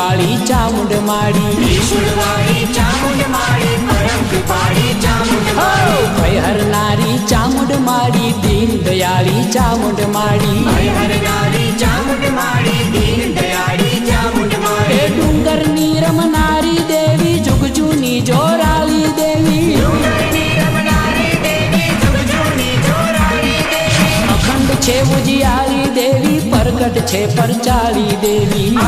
ಪಾಳಿ ಚಾಮುಂಡ ಮಾಡಿ છે પરચાળી દેવી.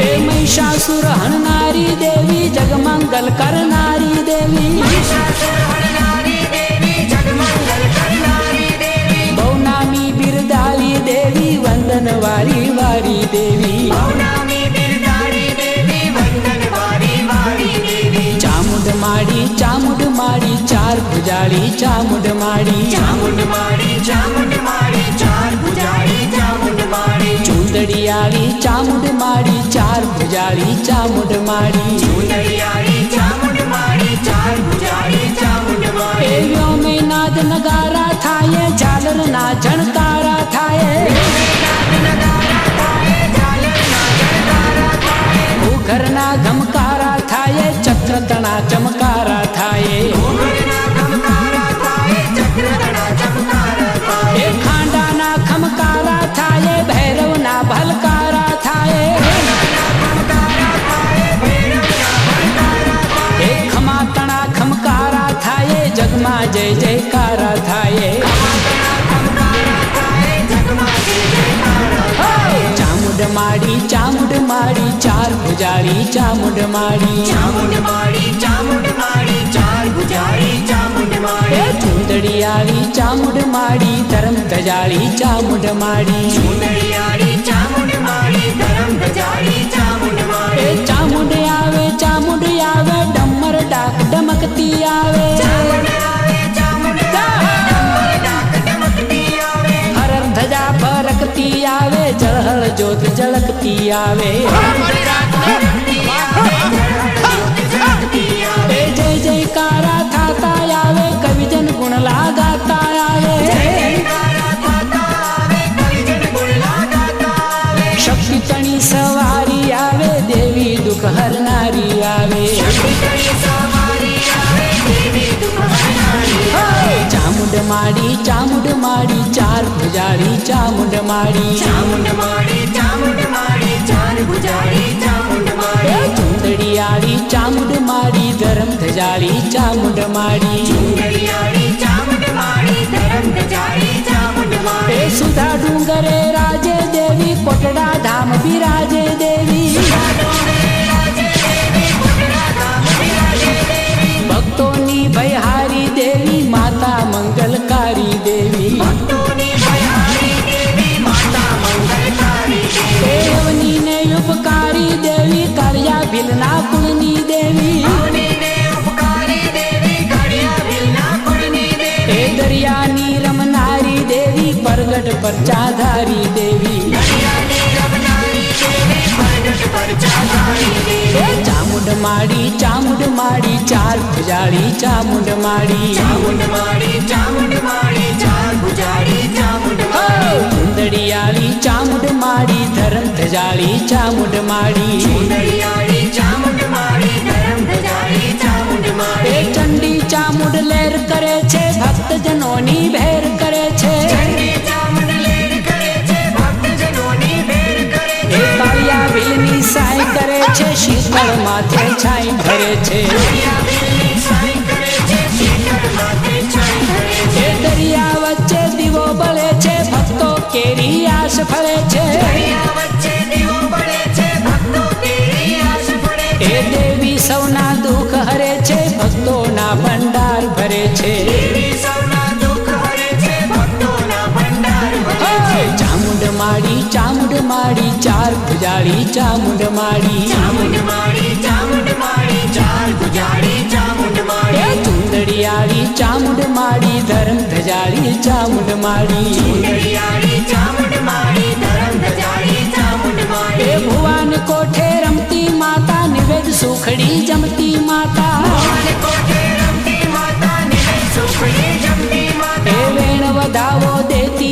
એ મહિષાસુર હણનારી દેવી, જગમંગલ કરનારી દેવી. બહુનામી બિરદાલી દેવી વંદન વારી વારી દેવી. ભુજાળી ચામુંડ માડી ચામુંડ માડી ચામુંડ માડી ચાર ભુજાળી ચામુંડ માડી ચુંદડિયાળી ચામુંડ માડી ચાર ભુજાળી ચામુંડ માડી ચુંદડિયાળી ચામુંડ માડી ચાર ભુજાળી ચામુંડ એ માડી વ્યોમે નાદ નગારા થાય ઝાલર ના જણકારા થાય. ઘરના ઘમકારા ભુજાળી ચામુંડ માળી. ચામુંડ માળી ચામુંડ માળી ચાર ભુજારી ચામુંડ માળી. ચુંદડિયાળી ચામુંડ માળી ધરમ ધજાળી ચામુંડ માડી ચુંદડિયાળી ચામુંડ માળી ધરમ ધજાળી ચામુંડ માળી. ચામુંડ આવે ચામુંડ આવે ડમર ડાક ડમકતી આવે. ચામુંડ ફરકતી આવે જળહળ જોત ઝળકતી આવે. ચામુંડ માડી ચામુંડ માડી ચામુંડ માડી ચાર ભુજાળી ચામુંડ એ માડી ચુંદડિયાળી ચામુંડ માડી ધરમ ધજાળી ચામુંડ માડી ચુંદડિયાળી ચામુંડ માડી ધરમ ધજાળી ચામુંડ માડી સુધા ડુંગરે રાજે દેવી કોટડા ધામ પર ચાધારી દેવી. ચામુંડ માડી ચામુંડ માડી ચાર ભુજાળી ચામુંડ માડી ચામુંડ માડી ચામુંડ માડી ચાર ભુજાળી, ચામુંડ માડી. ચામુંડ માડી ધરમ ધજાળી ચામુંડ માડી ચુંદડિયાળી ચામુંડ માડી. ધરમ ધજાળી ચામુંડ માડી ચંડી ચામુંડ લેર કરે છે, ભક્તજનોની ભેર કરે છે. શીતળ માથે છાઈ ભરે છે. એ દરિયા વચ્ચે દીવો બળે છે, ભક્તો કેરી આશ ફળે છે. એ દેવી સૌના દુઃખ હરે છે, ભક્તોના ભંડાર ભરે છે. માડી ચાર ભુજાળી ચામુંડ માડી. ચામુંડ માડી ચામુંડ માળી ચાર ભુજાળી ચામુંડ માળી ચુંદડિયાળી ચામુંડ માળી ધરમ ધજાળી ચામુંડ માળી સુંદરિયાળી ચામુંડ માળી ધરમ ધજાળી ચામુંડ માળી ભુવાન કોઠે રમતી માતા નિવેદ સુખડી જમતી માતા. ભગવાન કોઠે રમતી માતા નિવેદ સુખડી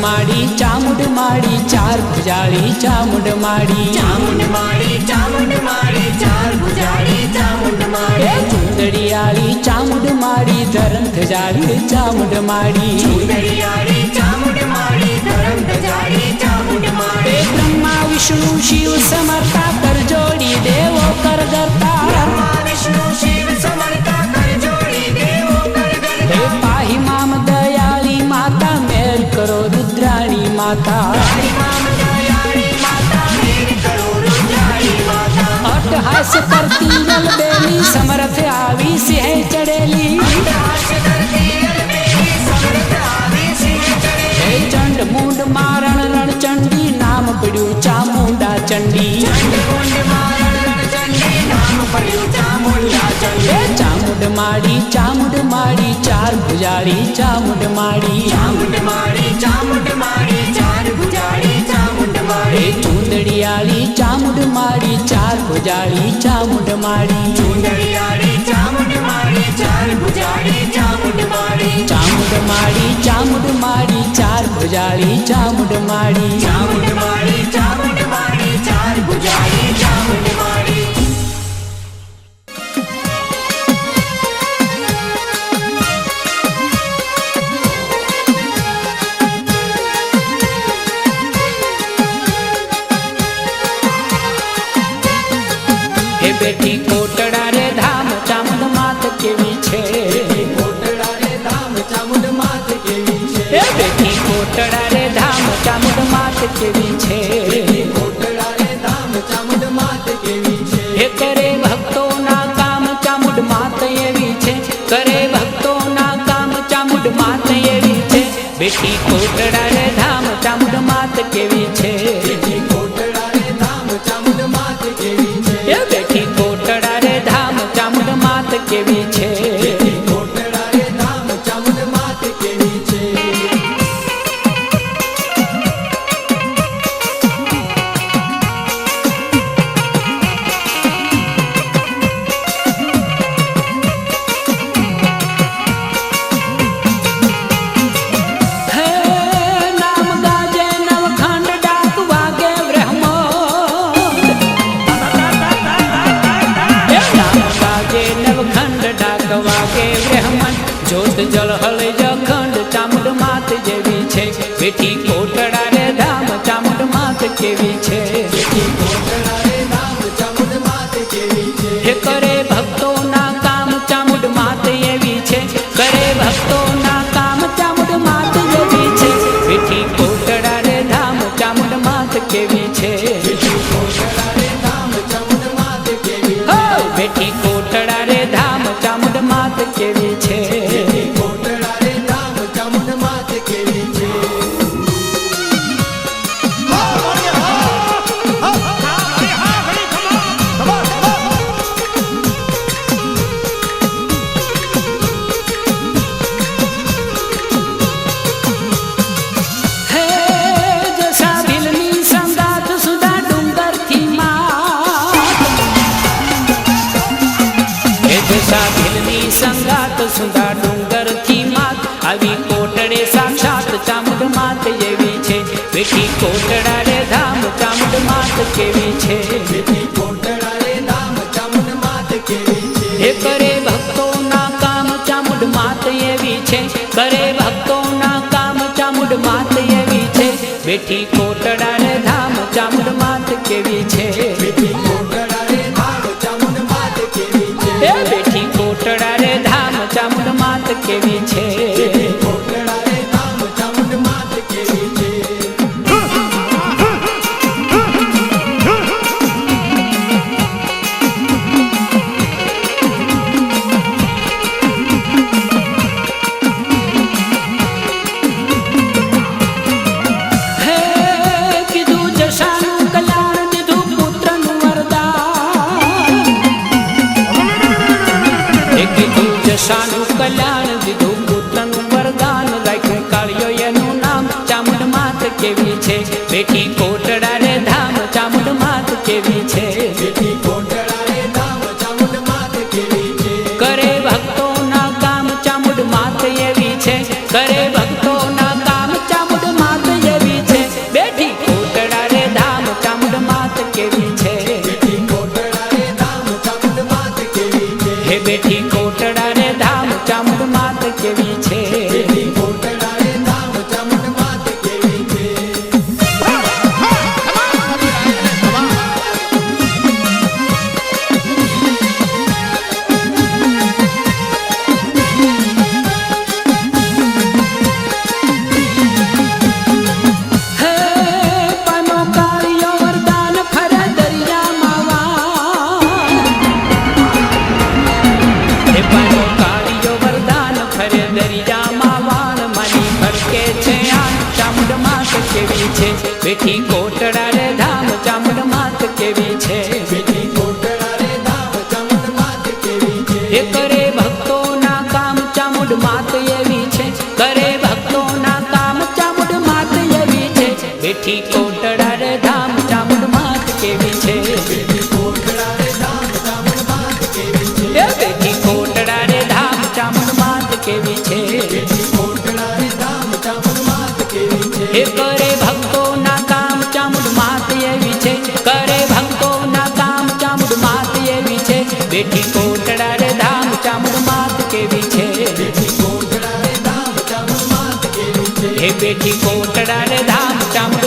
માડી ચામુંડ માડી ચાર ભુજાળી ચામુંડ માડી ચામુંડ માડી ચામુંડ માડી ચાર ભુજાળી ચામુંડ માડી ચુંદડિયાળી ચામુંડ માડી ધરમ ધજાળી ચામુંડ માડી સુંદરિયાળી ચામુંડ માડી ધરમ ધજાળી ચામુંડ માડી બ્રહ્મા વિષ્ણુ શિવ સમર્થા કર જોડી દેવો કર કરતા માતા. અટહાસ કરતી બેલી સમર્થ આવી સિંહ ચડેલી. ચડે મુંડ મારણ રણચંડી, નામ પડ્યું ચામુંડા ચંડી. ಮಾಡಿ ಮಾಡಿ ચામુંડ માડી ચામુંડ માડી ચાર ભુજાળી ચામુંડ માડી ಮಾಡಿ હે બેટી, કોટડા રે ધામ, ચામુંડ માત કેવી છે? કોટડા ધામ ચામુંડ માત કેવી છે હે બેટી, કોટડા રે ધામ, ચામુંડ માત કેવી છે? કોટડા ધામ ચામુંડ માત કેવી છે હે કરે કામ, ચામુંડ માત છે? કરે ભક્તોના કામ, ચામુંડ માત છે? બેટી, કોટડા રે ધામ, ચામુંડ માત કેવી છે? માત કેવી બેઠી કોટડા રે ધામ ચામુંડ માત કેવી બેઠી કોટડા ને ધામ ચામુંડ માત કેવી કલ્યાણ દીધું પોતાનું વરદાન રાખ્યું. કાળિયો એનું નામ ચામુંડ માત કેવી છે? બેટી કો એ કરે ભક્તો ના કામ ચામુંડ માત એવી છે. કરે ભક્તો ના કામ ચામુંડ માત એવી છે. બેઠી કોટડા રે ધામ ચામુંડ માત કેવી છે. હે બેઠી કોટડા રે ધામ ચામુંડ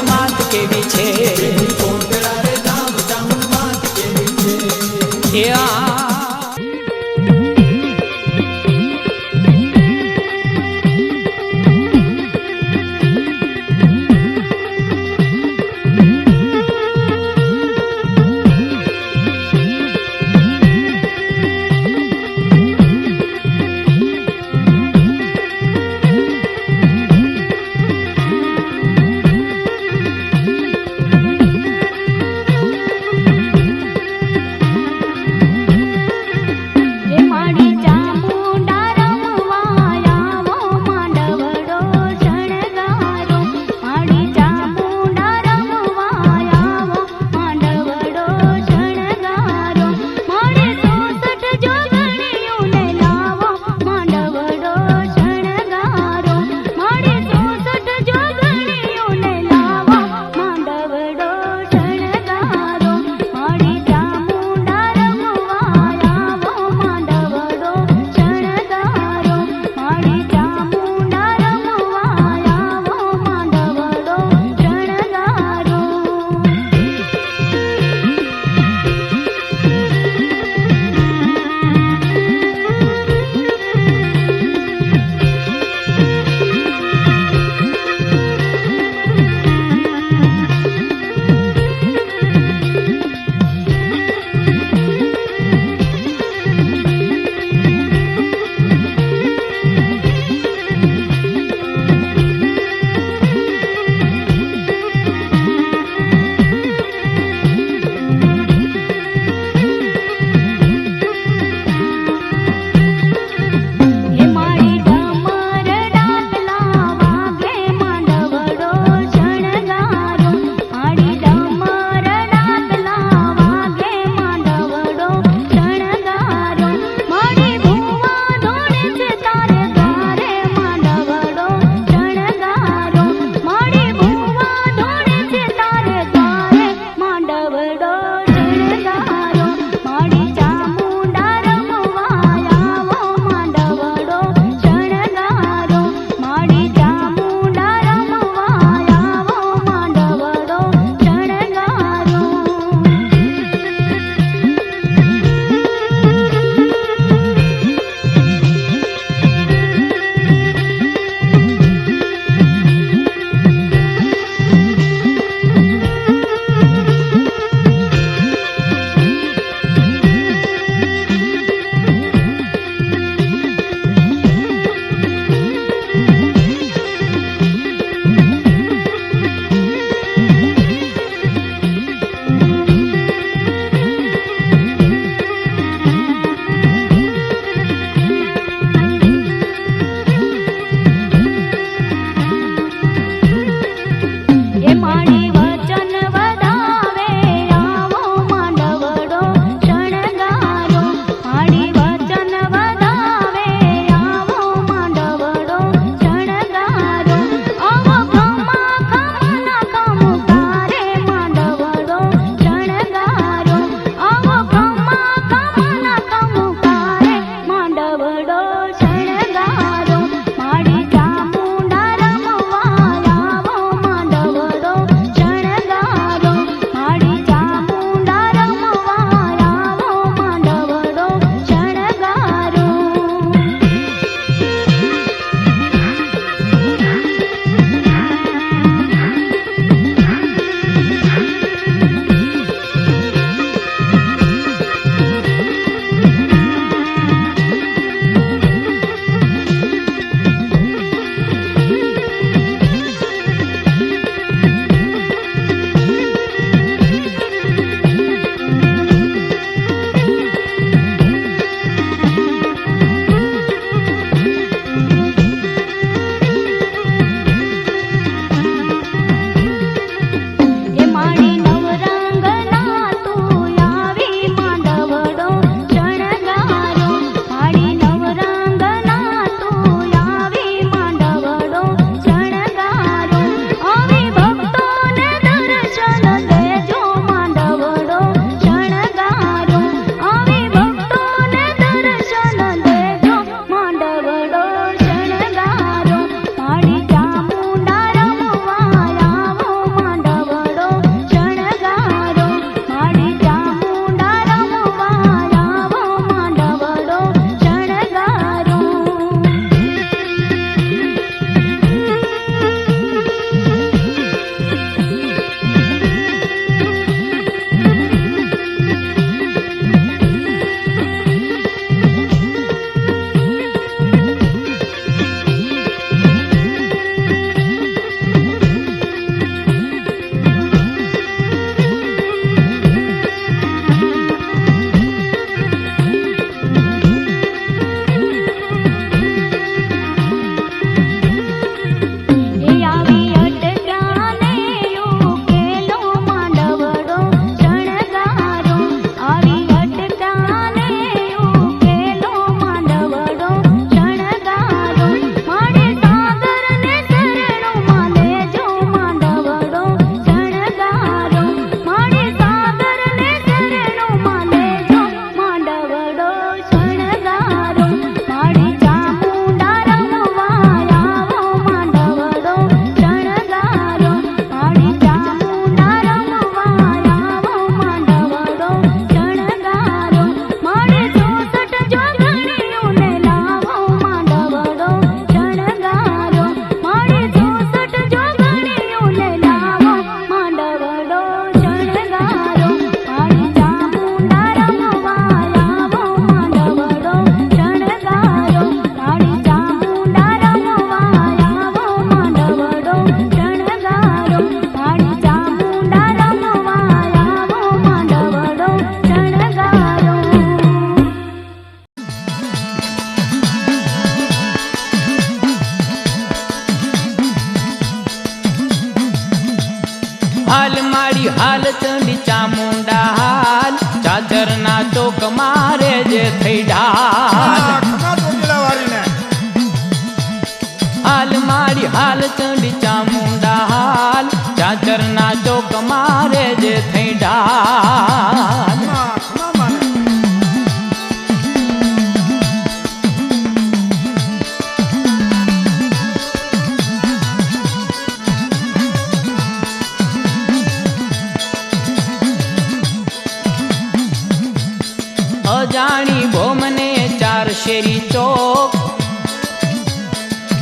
શેરી ચોક.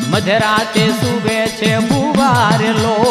મધરાતે સુવે છે બુવાર લોક.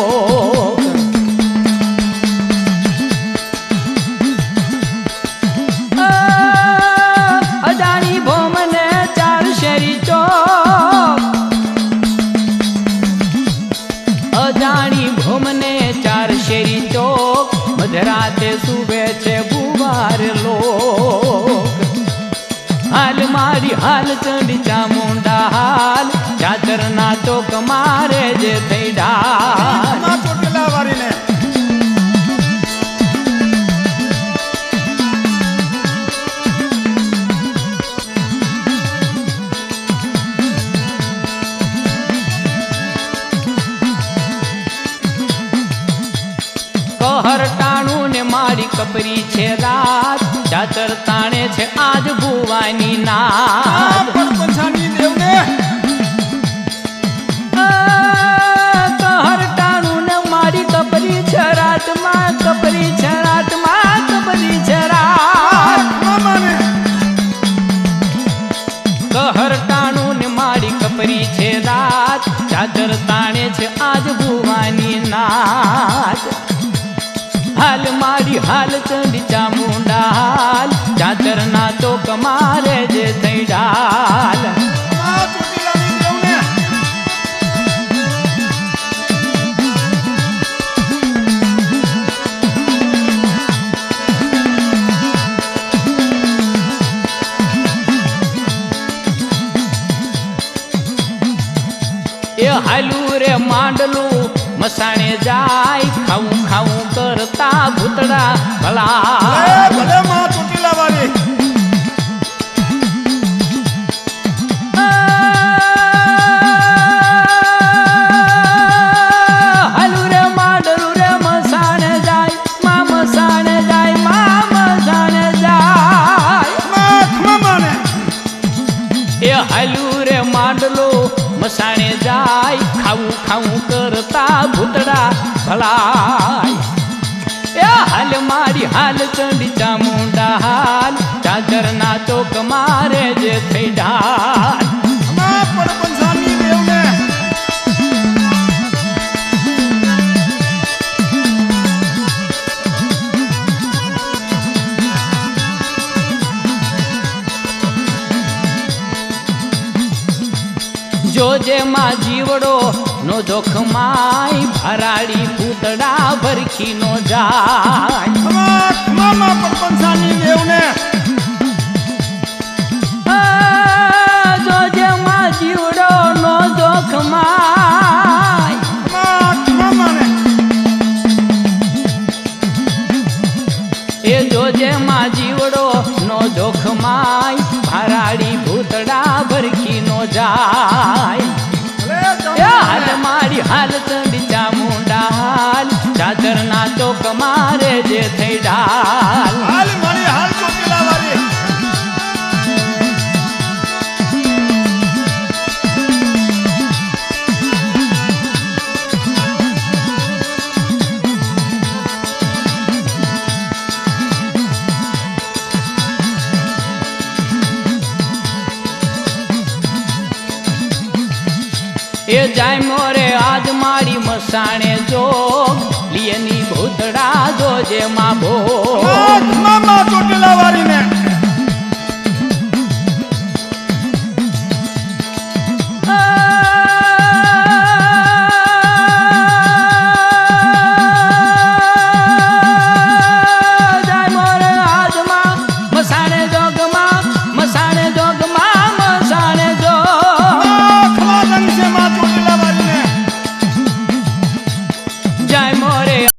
હાલ ચડી ચામુંડા હાલ ચાચરના ચોક મારે જે થઈ ખમા ચોટીલા વાળીને ને મારી કપરી છે રાત ચાચર તાણે રાત ચાદર તાણે છે આજ ભુવાની નાદ હાલ મારી હાલ ચંડી ચામુંડા હાલ ચાદરના તો કમારે જે થઈ ડાલ. માંડલું મસાણે જાય ખાઉં ખાઉં કરતા ભૂતડા ભલા. ભલે માં ચોટીલા વાળી ચાદરના ચોક મારે જે થઈ ખમા જોજે માં જીવડો નો જોખમાય ભરાડી પૂતડા ભરખી નો જાય. મામા પડપંછાની દેવને જોજે નો જોખમાય. ખમા ખમા એ નો ભૂતડા ભરખી નો જાય. મારી હાલ ચંડી મુંડા હાલ ચાદરના ચોક મારે જે થઈ ડાલ. સાણે જો લિયની ભૂતડા જો જેમાં ભો મામા ચોટલા વાળીને